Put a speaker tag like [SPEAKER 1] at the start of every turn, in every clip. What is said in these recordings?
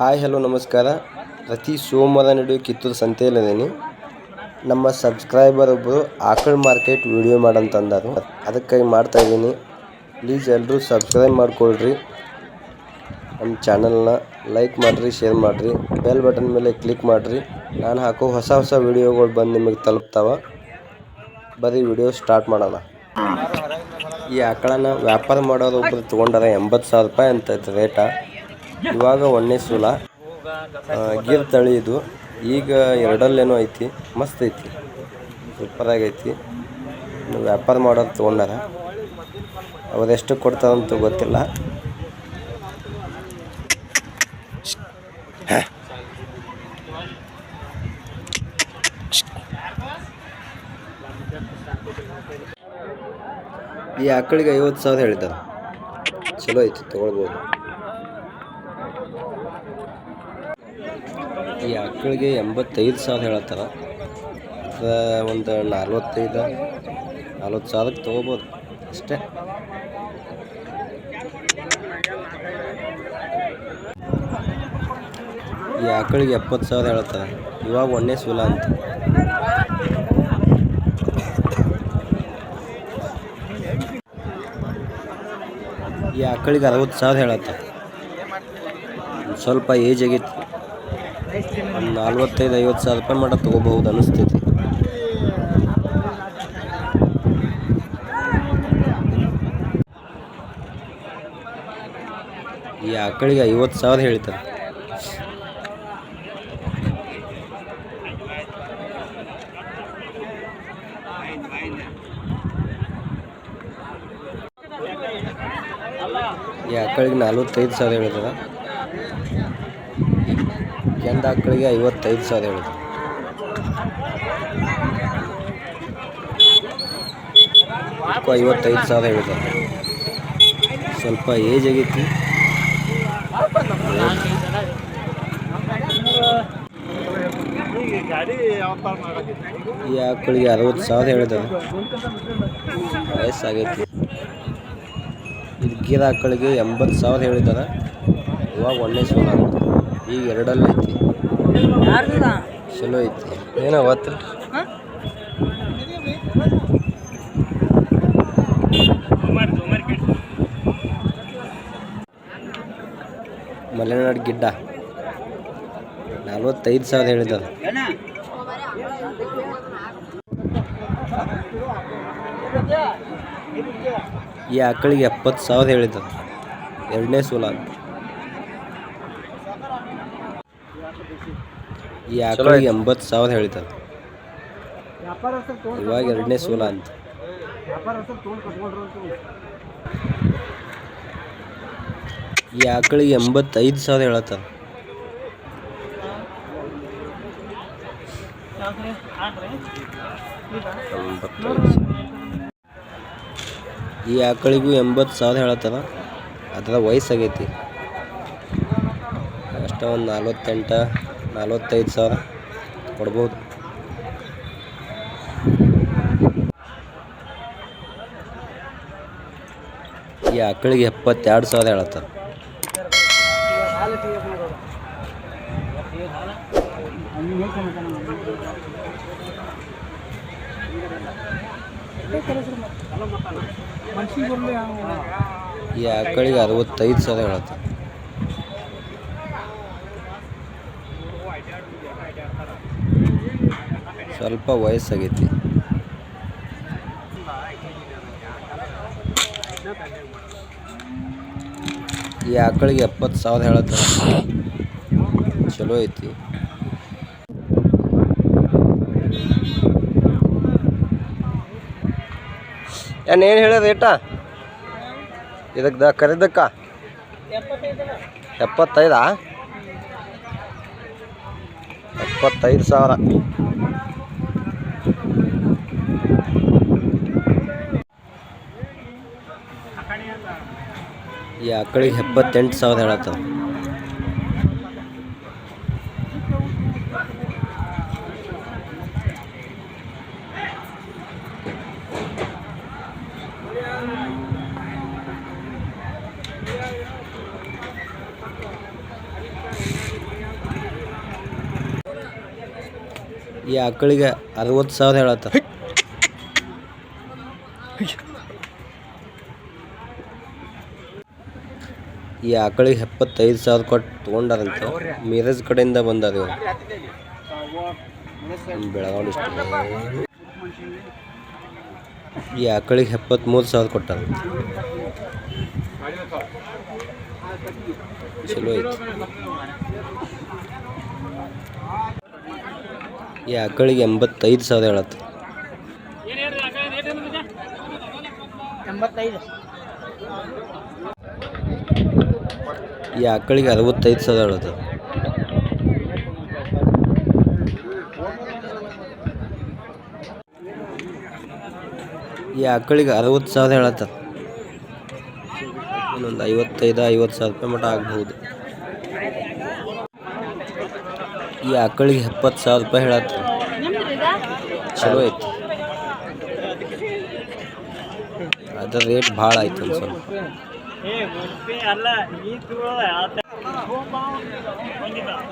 [SPEAKER 1] Hi, hello, ನಮಸ್ಕಾರ. ಪ್ರತಿ ಸೋಮವಾರ ನಡೆಯೋ ಕಿತ್ತೂರು ಸಂತೆಯಲ್ಲಿದ್ದೀನಿ. ನಮ್ಮ ಸಬ್ಸ್ಕ್ರೈಬರ್ ಒಬ್ಬರು ಆಕಳ ಮಾರ್ಕೆಟ್ ವಿಡಿಯೋ ಮಾಡಂತಂದರು ಅದಕ್ಕಾಗಿ ಮಾಡ್ತಾ ಇದ್ದೀನಿ. ಪ್ಲೀಸ್ ಎಲ್ಲರೂ ಸಬ್ಸ್ಕ್ರೈಬ್ ಮಾಡಿಕೊಳ್ರಿ. ನಮ್ಮ ಚಾನಲ್ನ ಲೈಕ್ ಮಾಡಿರಿ, ಶೇರ್ ಮಾಡಿರಿ. ಬೆಲ್ ಬಟನ್ ಮೇಲೆ ಕ್ಲಿಕ್ ಮಾಡಿರಿ. ನಾನು ಹಾಕೋ ಹೊಸ ಹೊಸ ವಿಡಿಯೋಗಳು ಬಂದು ನಿಮಗೆ ತಲುಪ್ತಾವ. ಬರೀ ವಿಡಿಯೋ ಸ್ಟಾರ್ಟ್ ಮಾಡೋಣ. ಈ ಆಕಳನ ವ್ಯಾಪಾರ ಮಾಡೋರು ಒಬ್ಬರು ತೊಗೊಂಡಾರ ಎಂಬತ್ತು ಸಾವಿರ ರೂಪಾಯಿ ಅಂತ ರೇಟ. ಇವಾಗ ಒಣ್ಣೆ ಸೂಲ. ಗೀರ್ ತಳಿ ಇದು. ಈಗ ಎರಡಲ್ಲೇನೋ ಐತಿ. ಮಸ್ತ್ ಐತಿ. ಸೂಪರ್ ಆಗೈತಿ. ವ್ಯಾಪಾರ ಮಾಡೋದು ತೊಗೊಂಡಾರ. ಅವರೆಷ್ಟು ಕೊಡ್ತಾರಂತ ಗೊತ್ತಿಲ್ಲ. ಈ ಆಕಳಿಗೆ ಐವತ್ತು ಸಾವಿರ ಹೇಳಿದ್ದಾರೆ. ಚಲೋ ಐತಿ, ತೊಗೊಳ್ಬೋದು. ಈ ಆಕಳಿಗೆ ಎಂಬತ್ತೈದು ಸಾವಿರ ಹೇಳತ್ತಾರ ಒಂದು ನಲ್ವತ್ತೈದು, ನಲ್ವತ್ತು ಸಾವಿರಕ್ಕೆ ತೊಗೋಬೋದು ಅಷ್ಟೇ. ಈ ಆಕಳಿಗೆ ಎಪ್ಪತ್ತು ಸಾವಿರ ಹೇಳತ್ತಾರ ಇವಾಗ ಒಣ್ಣೆ ಸೂಲ ಅಂತ. ಈ ಆಕಳಿಗೆ ಅರವತ್ತು ಸಾವಿರ ಹೇಳತ್ತ ಸ್ವಲ್ಪ ಏಜ್ ಆಗೈತಿ ಒಂದು ನಲ್ವತ್ತೈದು, ಐವತ್ತು ಸಾವಿರ ರೂಪಾಯಿ ಮಟ್ಟ ತೊಗೋಬಹುದು ಅನಿಸ್ತೈತಿ. ಈ ಆಕಳಿಗೆ ಐವತ್ತು ಸಾವಿರ ಹೇಳ್ತಾರೆ. ಈ ಆಕಳಿಗೆ ನಲ್ವತ್ತೈದು ಸಾವಿರ ಹೇಳ್ತದ ಕೆಂದ ಆಕಳಿಗೆ ಐವತ್ತೈದು ಸಾವಿರ ಹೇಳಿದ್ರು. ಐವತ್ತೈದು ಸಾವಿರ ಹೇಳಿದ್ದಾರೆ ಸ್ವಲ್ಪ ಏಜ್ ಆಗೈತಿ ಈ ಆಕಳಿಗೆ ಅರವತ್ತು ಸಾವಿರ ಹೇಳಿದ್ದಾರೆ ವಯಸ್ಸಾಗೈತಿ. ಇದು ಗೀರ ಆಕಳಿಗೆ ಎಂಬತ್ತು ಸಾವಿರ ಹೇಳಿದ್ದಾರೆ ಇವಾಗ ಒಳ್ಳೆ ಸೋಲ ಅಂತ ಈಗ ಎರಡಲ್ಲಿ ಐತಿ. ಚಲೋ ಐತಿ. ಏನೋ ಗೊತ್ತಿಲ್ಲ ಮಲೆನಾಡು ಗಿಡ್ಡ. ನಲ್ವತ್ತೈದು ಸಾವಿರ ಹೇಳಿದ ಈ ಆಕಳಿಗೆ ಎಪ್ಪತ್ತು ಸಾವಿರ ಹೇಳಿದ್ದಾರೆ ಎರಡನೇ ಸೂಲ ಈ ಆಕಳಿಗೆ ಎಂಬತ್ತು ಸಾವಿರ ಹೇಳಿದ್ದಾರೆ. ಇವಾಗ ಎರಡನೇ ಸೋಲ ಅಂತ. ಈ ಆಕಳಿಗೆ ಎಂಬತ್ತೈದು ಸಾವಿರ ಹೇಳತ್ತಾರ. ಈ ಆಕಳಿಗೂ ಎಂಬತ್ತು ಸಾವಿರ ಹೇಳತ್ತಾರ. ಅದರ ವಯಸ್ಸಾಗೈತಿ. ಅಷ್ಟ ಒಂದು ನಲ್ವತ್ತೆಂಟು, ನಲ್ವತ್ತೈದು ಸಾವಿರ ಕೊಡ್ಬೋದು. ಈ ಆಕಳಿಗೆ ಎಪ್ಪತ್ತೆರಡು ಸಾವಿರ ಹೇಳತ್ತಾರ ಈ ಆಕಳಿಗೆ ಅರವತ್ತೈದು ಸಾವಿರ ಹೇಳತ್ತಾರ ಸ್ವಲ್ಪ ವಯಸ್ಸಾಗೈತಿ. ಈ ಆಕಳಿಗೆ ಎಪ್ಪತ್ತು ಸಾವಿರ ಹೇಳತ್ತ? ಚಲೋ ಐತಿ. ಏನು ಏನು ಹೇಳ ರೇಟ ಇದಕ್ಕೆ ಕರೆದಕ್ಕ? ಎಪ್ಪತ್ತೈದಾ? ಎಪ್ಪತ್ತೈದು ಸಾವಿರ. ಈ ಆಕಳಿಗೆ ಎಪ್ಪತ್ತೆಂಟು ಸಾವಿರ ಹೇಳತ್ತವ ಈ ಆಕಳಿಗೆ ಅರವತ್ತು ಸಾವಿರ ಹೇಳತ್ತ ಈ ಆಕಳಿಗೆ ಎಪ್ಪತ್ತೈದು ಸಾವಿರ ಕೊಟ್ಟು ತೊಗೊಂಡಾರಂತೆ. ಮೀರಜ್ ಕಡೆಯಿಂದ ಬಂದಾರ ಇವರು. ಬೆಳಗಾವಿ ಡಿಸ್ಟ್ರಿಕ್ಟ್ ಈ ಆಕಳಿಗೆ ಎಪ್ಪತ್ತ್ಮೂರು ಸಾವಿರ ಕೊಟ್ಟಾರ. ಚಲೋ ಐತಿ. ಈ ಆಕಳಿಗೆ ಎಂಬತ್ತೈದು ಸಾವಿರ ಹೇಳತ್ತ.
[SPEAKER 2] ಎಂಬತ್ತೈದು.
[SPEAKER 1] ಈ ಆಕಳಿಗೆ ಅರವತ್ತೈದು ಸಾವಿರ ಹೇಳತ್ತ ಈ ಆಕಳಿಗೆ ಅರವತ್ತು ಸಾವಿರ ಹೇಳತ್ತ ಇನ್ನೊಂದು ಐವತ್ತೈದು ಐವತ್ತು ಸಾವಿರ ರೂಪಾಯಿ ಮಟ ಆಗ್ಬಹುದು ಈ ಆಕಳಿಗೆ ಎಪ್ಪತ್ತು ಸಾವಿರ ರೂಪಾಯಿ ಹೇಳತ್ತ ಚಲೋ ಐತಿ ಅದ್ರ ರೇಟ್ ಭಾಳ ಆಯ್ತು ಒಂದು ಸ್ವಲ್ಪ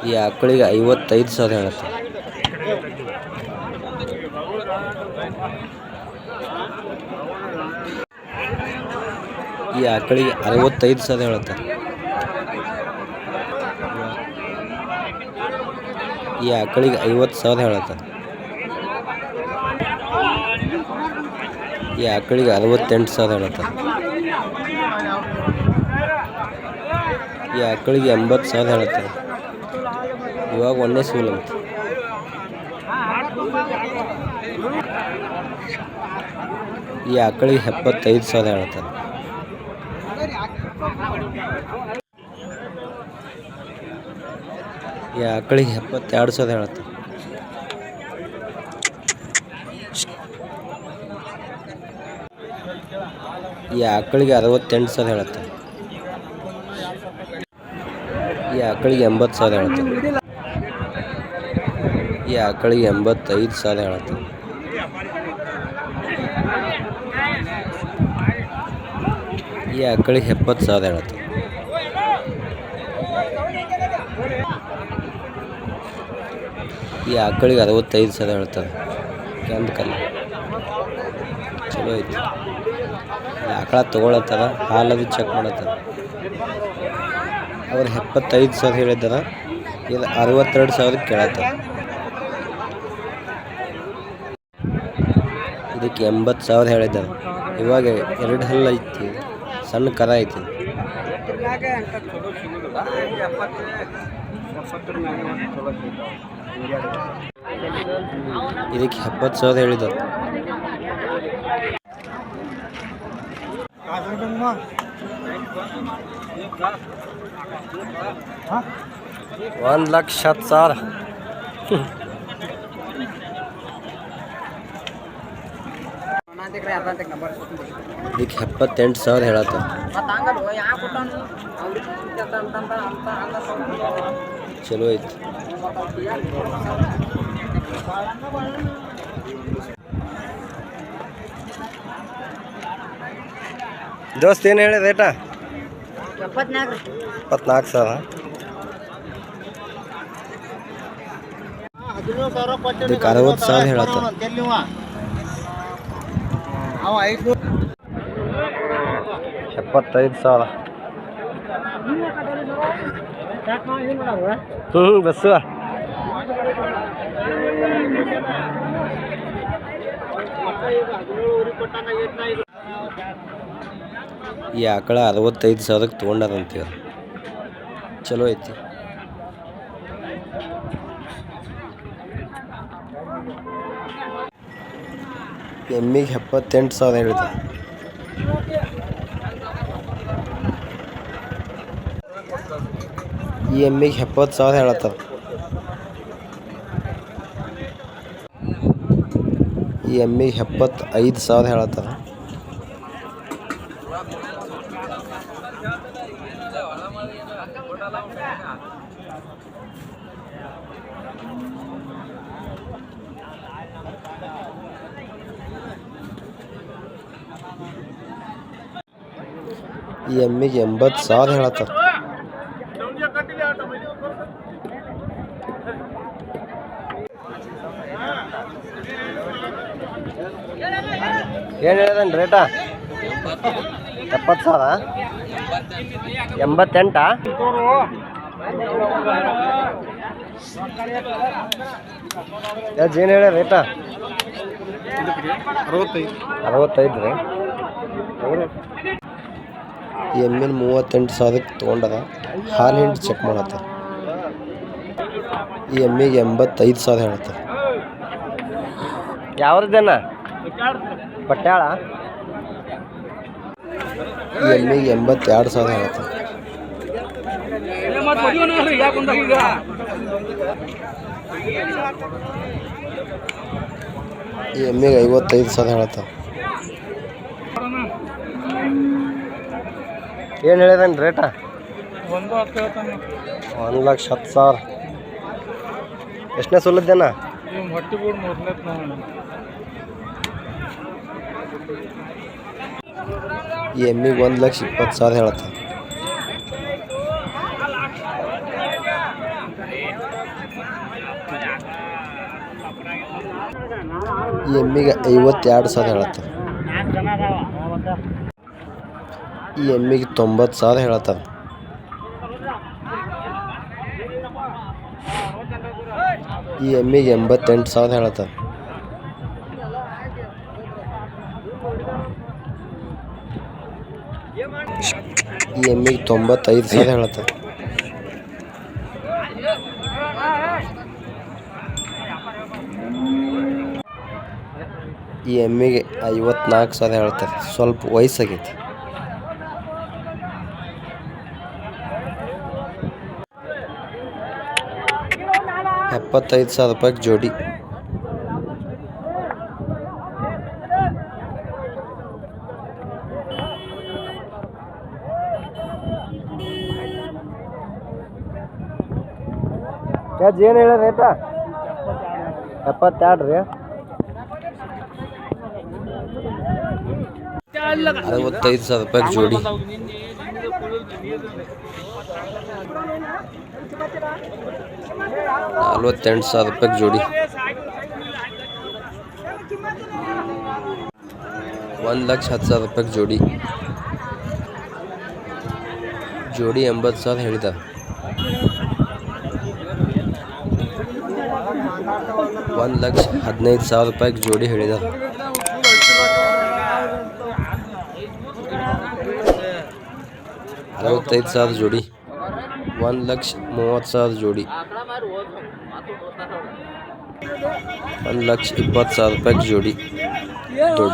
[SPEAKER 1] ಈ ಆಕಳಿಗೆ ಐವತ್ತೈದು ಸಾವಿರ ಹೇಳತ್ತ. ಈ ಆಕಳಿಗೆ ಅರವತ್ತೈದು ಸಾವಿರ ಹೇಳುತ್ತೆ. ಈ ಆಕಳಿಗೆ ಐವತ್ತು ಸಾವಿರ ಹೇಳುತ್ತೆ. ಈ ಆಕಳಿಗೆ ಅರವತ್ತೆಂಟು ಸಾವಿರ ಹೇಳತ್ತ. ಈ ಆಕಳಿಗೆ ಎಂಬತ್ತು ಸಾವಿರ ಹೇಳತ್ತ. ಇವಾಗ ಒಂದೇ ಸೂಲ್ ಅಂತ. ಈ ಆಕಳಿಗೆ ಎಪ್ಪತ್ತೈದು ಸಾವಿರ ಹೇಳತ್ತ. ಈ ಆಕಳಿಗೆ ಎಪ್ಪತ್ತೆರಡು ಸಾವಿರ ಹೇಳತ್ತ. ಈ ಆಕಳಿಗೆ ಅರವತ್ತೆಂಟು ಸಾವಿರ ಹೇಳತ್ತ ಈ ಆಕಳಿಗೆ ಎಂಬತ್ತು ಸಾವಿರ ಹೇಳ್ತಾರೆ ಈ ಆಕಳಿಗೆ ಎಂಬತ್ತೈದು ಸಾವಿರ ಹೇಳತ್ತ. ಈ ಆಕಳಿಗೆ ಎಪ್ಪತ್ತು ಸಾವಿರ ಹೇಳತ್ತ. ಈ ಆಕಳಿಗೆ ಅರವತ್ತೈದು ಸಾವಿರ ಹೇಳ್ತಾರೆ ಕೆಂದು ಕಲ್ಲ. ಚಲೋ ಐತಿ. ಆಕಳ ತೊಗೊಳತ್ತದ, ಹಾಲದು ಚೆಕ್ ಮಾಡತ್ತಾರ ಅವ್ರು ಎಪ್ಪತ್ತೈದು ಸಾವಿರ ಹೇಳಿದ್ದಾರ ಇದು ಅರವತ್ತೆರಡು ಸಾವಿರ ಕೇಳತ್ತ. ಇದಕ್ಕೆ ಎಂಬತ್ತು ಸಾವಿರ ಹೇಳಿದ್ದಾರ ಇವಾಗ ಎರಡು ಹಲ್ಲು ಐತಿ, ಸಣ್ಣ ಕರ ಐತಿ. ಇದಕ್ಕೆ ಎಪ್ಪತ್ತು ಸಾವಿರ ಹೇಳಿದ್ದಾರೆ ಒಂದು ಲಕ್ಷ ಹತ್ತು ಸಾವಿರ ಇದಕ್ಕೆ ಎಪ್ಪತ್ತೆಂಟು ಸಾವಿರ ಹೇಳತ್ತಾರ ಚಲೋ ಐತಿ ದೋಸ್ತ್ ಏನು ಹೇಳಿ ರೇಟ
[SPEAKER 2] ಎಪ್ಪತ್ನಾಲ್ಕು
[SPEAKER 1] ಇಪ್ಪತ್ನಾಲ್ಕು ಸಾವಿರ. ಇದಕ್ಕೆ ಅರವತ್ತು ಸಾವಿರ ಹೇಳತ್ತ?
[SPEAKER 2] ಅವ ಐದು
[SPEAKER 1] ಎಪ್ಪತ್ತೈದು ಸಾವಿರ. ಹ್ಞೂ ಬಸ್ಸು. ಈ ಆಕಳ ಅರವತ್ತೈದು ಸಾವಿರಕ್ಕೆ ತೊಗೊಂಡಾರಂತೀವ ಚಲೋ ಐತಿ. ಎಮ್ಮಿಗೆ ಎಪ್ಪತ್ತೆಂಟು ಸಾವಿರ ಹೇಳಿದ. ಈ ಎಮ್ಮಿಗೆ ಎಪ್ಪತ್ತು ಸಾವಿರ ಹೇಳತ್ತಾರ. ಈ ಎಮ್ಮಿಗೆ ಎಪ್ಪತ್ತೈದು ಸಾವಿರ ಹೇಳತ್ತಾರ. ಎಮ್ಮಿಗೆ ಎಂಬತ್ತು ಸಾವಿರ ಹೇಳತ್ತಾರ ಏನು ಹೇಳಿದನ್ ರೇಟಾ ಎಪ್ಪತ್ತು ಸಾವಿರ? ಎಂಬತ್ತೆಂಟಾ? ಏನು ಹೇಳ ರೇಟಾ
[SPEAKER 2] ಅರವತ್ತೈದು.
[SPEAKER 1] ಅರವತ್ತೈದು ರೀ. ಎಮ್ಮಿನ ಮೂವತ್ತೆಂಟು ಸಾವಿರಕ್ಕೆ ತೊಗೊಂಡದ. ಹಾಲು ಹಿಂಡಿ ಚೆಕ್ ಮಾಡತ್ತ. ಈ ಎಮ್ಮಿಗೆ ಎಂಬತ್ತೈದು ಸಾವಿರ ಹೇಳತ್ತ ಯಾವ್ದನ್ನ ಪಟ್ಯಾಳ? ಈ ಎಮ್ಮಿಗೆ ಎಂಬತ್ತೆರಡು ಸಾವಿರ ಹೇಳತ್ತ ಈ ಎಮ್ಮಿಗೆ ಐವತ್ತೈದು ಸಾವಿರ ಹೇಳತ್ತ ಏನು ಹೇಳಿದನ್ ರೇಟ
[SPEAKER 2] ಒಂದು
[SPEAKER 1] ಲಕ್ಷ ಹತ್ತು ಸಾವಿರ. ಎಷ್ಟನೇ ಸುಲಿದ್ದೇನ ಎಮ್ಮಿಗೆ ಒಂದು ಲಕ್ಷ ಇಪ್ಪತ್ತು ಸಾವಿರ ಹೇಳತ್ತ ಈ ಎಮ್ಮಿಗೆ ಐವತ್ತೆರಡು ಸಾವಿರ ಹೇಳತ್ತ ಈ ಎಮ್ಮಿಗೆ ತೊಂಬತ್ತು ಸಾವಿರ ಹೇಳತ್ತದ. ಈ ಎಮ್ಮಿಗೆ ಎಂಬತ್ತೆಂಟು ಸಾವಿರ ಹೇಳತ್ತದ. ಈ ಎಮ್ಮಿಗೆ ತೊಂಬತ್ತೈದು ಸಾವಿರ ಹೇಳತ್ತದ. ಈ ಎಮ್ಮಿಗೆ ಐವತ್ನಾಲ್ಕು ಸಾವಿರ ಹೇಳ್ತಾರೆ ಸ್ವಲ್ಪ ವಯಸ್ಸಾಗೈತಿ. ಎಪ್ಪತ್ತೈದು ಸಾವಿರ ರೂಪಾಯಿಗೆ ಜೋಡಿ ಏನು ಹೇಳ ರೇಟ ಎಪ್ಪತ್ತೆರಡು ರೀ ಅರವತ್ತೈದು ಸಾವಿರ ರೂಪಾಯಿಗೆ ಜೋಡಿ ನಲ್ವತ್ತೆಂಟು ಸಾವಿರ ರೂಪಾಯಿಗೆ ಜೋಡಿ. ಒಂದು ಲಕ್ಷ ಹತ್ತು ಸಾವಿರ ರೂಪಾಯಿಗೆ ಜೋಡಿ. ಜೋಡಿ ಎಂಬತ್ತು ಸಾವಿರ ಹೇಳಿದ ಒಂದು ಲಕ್ಷ ಹದಿನೈದು ಸಾವಿರ ರೂಪಾಯಿಗೆ ಜೋಡಿ ಹೇಳಿದ ಅರವತ್ತೈದು ಸಾವಿರ ಜೋಡಿ. ಒಂದು ಲಕ್ಷ ಮೂವತ್ತು ಸಾವಿರ ಜೋಡಿ. लक्ष इपत् साल पैक जोड़ी। दुड